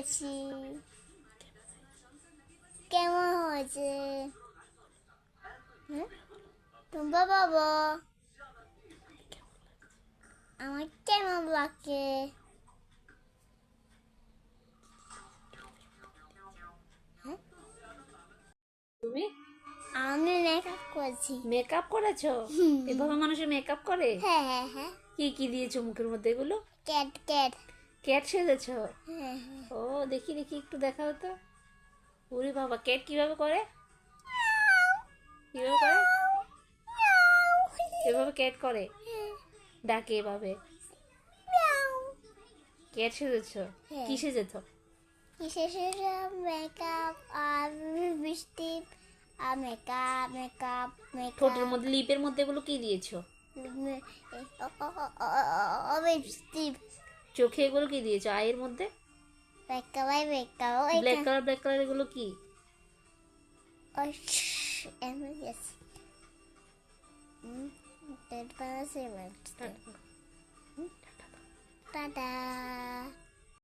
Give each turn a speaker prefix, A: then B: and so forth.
A: করেছি কেমন হয়েছে হুম? বাবা আমার কেমন লাগে
B: তুমি?
A: আমি মেকআপ করেছি।
B: মেকআপ করেছ। এভাবে মানুষের মেকআপ করে?
A: হ্যাঁ হ্যাঁ হ্যাঁ।
B: কি কি দিয়েছ মুখের মধ্যে এগুলো?
A: Cat cat.
B: ক্যাট সেজেছো?
A: হ্যাঁ হ্যাঁ।
B: ও দেখি দেখি একটু দেখাও তো। ওরে বাবা ক্যাট কীভাবে করে? কীভাবে করে? এভাবে ক্যাট করে? ডাকে এভাবে। ক্যাট সেজেছো?
A: হ্যাঁ।
B: কি সেজেছো?
A: মেকআপ আর বৃষ্টি আর মেকআপ মেকআপ
B: ঠোঁটের মধ্যে লিপের মধ্যে এগুলো কি দিয়েছ? চোখে এগুলো কি দিয়েছ? আয়ের মধ্যে?
A: makeup makeup
B: black colour black colour এগুলো কি
A: এমন গেছে টাটা